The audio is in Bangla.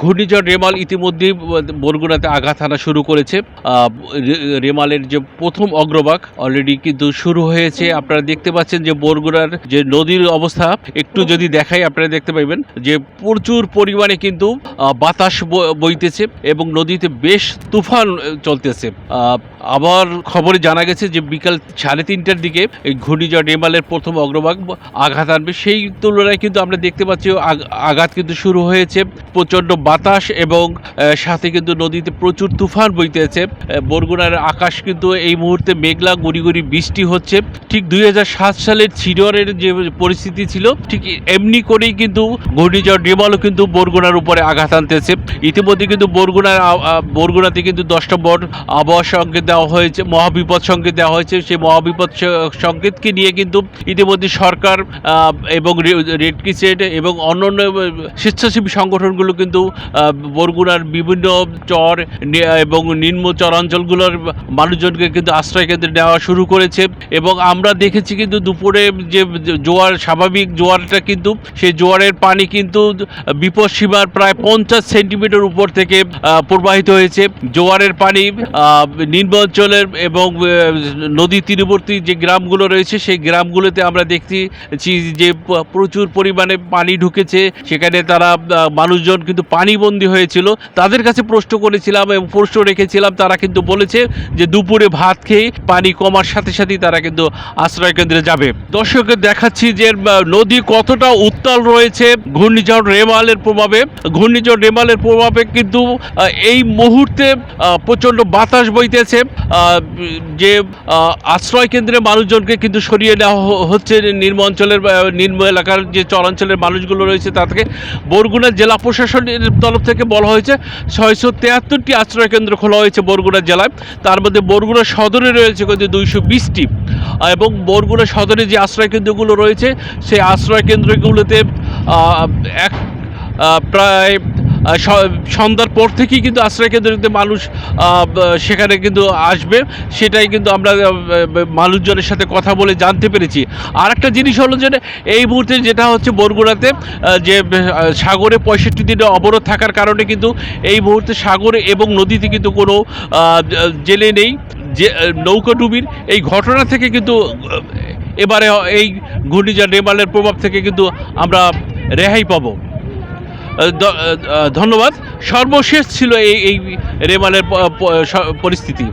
ঘূর্ণিঝড় রেমাল ইতিমধ্যেই বরগুনাতে আঘাত হানা শুরু করেছে। রেমালের যে প্রথম অগ্রভাগ অলরেডি কিন্তু শুরু হয়েছে। আপনারা দেখতে পাচ্ছেন যে বরগুনার যে নদীর অবস্থা, একটু যদি দেখাই আপনারা দেখতে পাইবেন যে প্রচুর পরিমাণে কিন্তু বাতাস বইতেছে এবং নদীতে বেশ তুফান চলতেছে। আবার খবরে জানা গেছে যে বিকাল সাড়ে তিনটার দিকে এই ঘূর্ণিঝড় রেমালের প্রথম অগ্রভাগ আঘাত আনবে। সেই তুলনায় কিন্তু আমরা দেখতে পাচ্ছি আঘাত কিন্তু শুরু হয়েছে। প্রচণ্ড বাতাস এবং সাথে কিন্তু নদীতে প্রচুর তুফান বইতেছে। বরগুনার আকাশ কিন্তু এই মুহূর্তে মেঘলা গুড়ি গুড়ি বৃষ্টি হচ্ছে। ঠিক দুই হাজার সাত সালের ছিডরের যে পরিস্থিতি ছিল, ঠিক এমনি করেই কিন্তু ঘূর্ণিঝড় রেমালও কিন্তু বরগুনার উপরে আঘাত আনতেছে। ইতিমধ্যে কিন্তু বরগুনার বরগুনাতে কিন্তু দশ নম্বর আবহাওয়া সংকেত দেওয়া হয়েছে, মহাবিপদ সংকেত দেওয়া হয়েছে। সেই মহাবিপদ সংকেতকে নিয়ে কিন্তু ইতিমধ্যে সরকার এবং রেড ক্রিসেন্ট এবং অন্যান্য স্বেচ্ছাসেবী সংগঠনগুলো কিন্তু বরগুনার বিভিন্ন চর এবং নিম্ন চরাঞ্চলগুলোর মানুষজনকে কিন্তু আশ্রয় কেন্দ্রে নেওয়া শুরু করেছে। এবং আমরা দেখেছি কিন্তু দুপুরে যে জোয়ার, স্বাভাবিক জোয়ারটা কিন্তু, সেই জোয়ারের পানি কিন্তু বিপদ সীমার প্রায় পঞ্চাশ সেন্টিমিটার উপর থেকে প্রবাহিত হয়েছে। জোয়ারের পানি নিম্ন অঞ্চলের এবং নদী তীরবর্তী যে গ্রামগুলো রয়েছে, সেই গ্রামগুলোতে আমরা দেখছি যে প্রচুর পরিমাণে পানি ঢুকেছে। সেখানে তারা মানুষজন কিন্তু পানিবন্দী হয়েছিল। তাদের কাছে প্রশ্ন করেছিলাম এবং প্রশ্ন রেখেছিলাম, তারা কিন্তু বলেছে যে দুপুরে ভাত খেয়ে পানি কমার সাথে সাথেই তারা কিন্তু আশ্রয় কেন্দ্রে যাবে। দর্শকদের দেখাচ্ছি যে নদী কতটা উত্তাল রয়েছে ঘূর্ণিঝড় রেমালের প্রভাবে। ঘূর্ণিঝড় রেমালের প্রভাবে কিন্তু এই মুহূর্তে প্রচণ্ড বাতাস বইতেছে। যে আশ্রয় কেন্দ্রে মানুষজনকে কিন্তু সরিয়ে নেওয়া হচ্ছে নিম্ন অঞ্চলের নিম্ন এলাকার যে চরাঞ্চলের মানুষগুলো রয়েছে তা থেকে বরগুনা জেলা প্রশাসনের তরফ থেকে বলা হয়েছে, ছয়শো তেহাত্তরটি আশ্রয় কেন্দ্র খোলা হয়েছে বরগুনা জেলায়। তার মধ্যে বরগুনা সদরে রয়েছে কিন্তু দুইশো বিশটি। এবং বরগুনা সদরে যে আশ্রয় কেন্দ্রগুলো রয়েছে, সেই আশ্রয় কেন্দ্রগুলোতে এক প্রায় সন্ধ্যার পর থেকেই কিন্তু আশ্রয় কেন্দ্রতে মানুষ সেখানে কিন্তু আসবে। সেটাই কিন্তু আমরা মানুষজনের সাথে কথা বলে জানতে পেরেছি। আর একটা জিনিস হলো যে এই মুহূর্তে যেটা হচ্ছে বরগুড়াতে যে সাগরে পঁয়ষট্টি দিনে অবরোধ থাকার কারণে কিন্তু এই মুহূর্তে সাগরে এবং নদীতে কিন্তু কোনো জেলে নেই। যে আহ, নৌকা ডুবির এই ঘটনা থেকে কিন্তু এবারে এই ঘূর্ণিঝড় নেপালের প্রভাব থেকে কিন্তু আমরা রেহাই পাবো। ধন্যবাদ। সর্বশেষ ছিল এই এই রেমালের পরিস্থিতি।